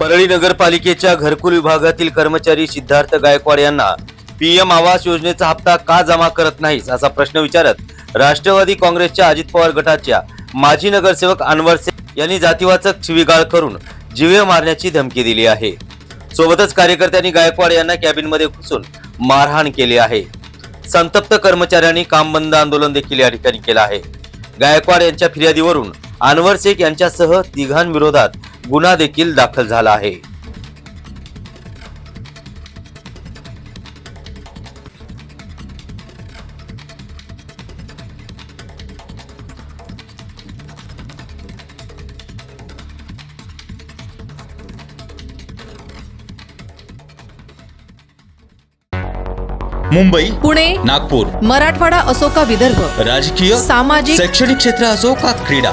परळी नगरपालिकेच्या घरकुल विभागातील कर्मचारी सिद्धार्थ गायकवाड यांना पीएम आवास योजनेचा हप्ता का जमा करत नाहीस असा प्रश्न विचारत राष्ट्रवादी काँग्रेसच्या अजित पवार गटाच्या माजी नगरसेवक अनवर सेख यांनी जातीवाचक शिविगाळ करून जीवे मारण्याची धमकी दिली आहे. सोबतच कार्यकर्त्यांनी गायकवाड यांना कॅबिनमध्ये घुसून मारहाण केली आहे. संतप्त कर्मचाऱ्यांनी काम बंद आंदोलन देखील या ठिकाणी केलं आहे. गायकवाड यांच्या फिर्यादीवरून अनवर शेख यांच्यासह तिघांविरोधात गुन्हा देखील दाखल झाला आहे. मुंबई पुणे नागपूर मराठवाडा असो का विदर्भ राजकीय सामाजिक शैक्षणिक क्षेत्र असो का क्रीडा